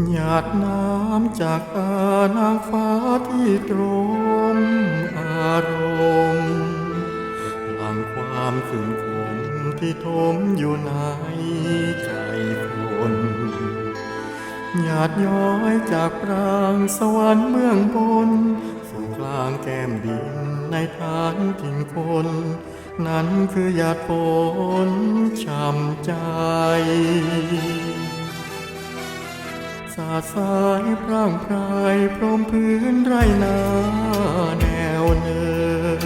หยาดน้ำจากตานางฟ้าที่ตรมอารมณ์หลังความขืนคมที่ทมอยู่ในใจคนหยาดย้อยจากปรางสวรรค์เมืองบน สู่กลางแก้มดินในฐานถิ่นคน นั้นคือหยาดฝนช่ำใจ สาดสายพร่างพรายพรมพื้นไรนาแนวเนิน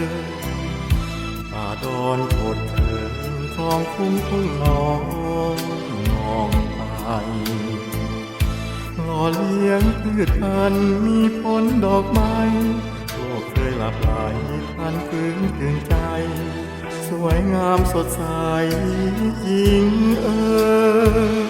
ป่าดอนโขดเถินคลองคุ้งทุ่งนองนองไปหล่อเลี้ยงพืชพันธุ์มีผลดอกไม้โลกเคยหลับไหลพันฟื้นตื่นใจ สวยงามสดใสยิ่งเอ่ย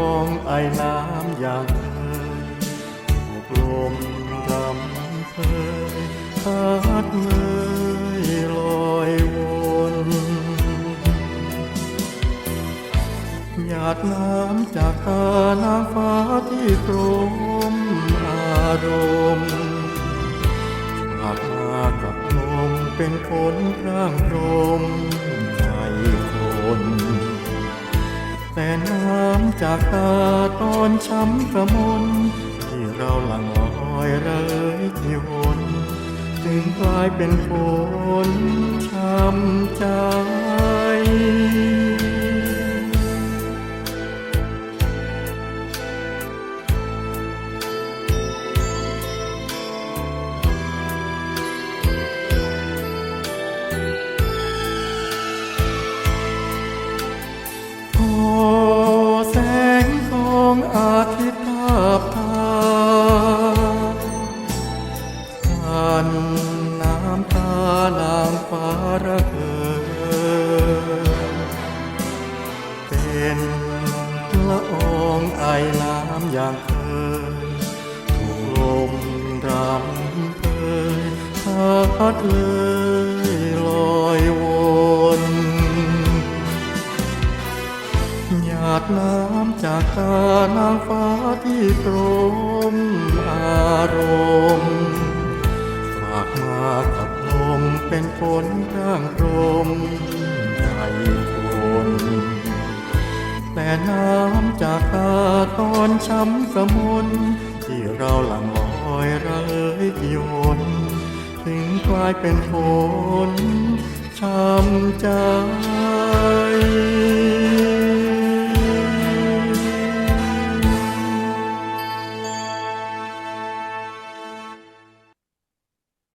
อองไอน้ำอย่างเคยถูกลมรำเพยพัดเมยลอยวนหยาดน้ำจากตานางฟ้าที่กรมอารมณ์ฝากมากับลมเป็นคนร่างรมใจคนแต่น้ำ จากตาตอนช้ำกระมนที่เราหลั่งลอยเอยที่วนจึงกลายเป็นคนช้ำใจ ถูกลมรำเพยพัดเลยลอยวนหยาดน้ำจากตานางฟ้าที่ตรมอารมณ์ฝากมากับลมเป็นฝนร่างกลมใจคน แต่น้ำจากตาตอนช้ำสมุน ที่เราหลั่งลอยรเลยโยนถึงกลายเป็นโทนช้ำใจ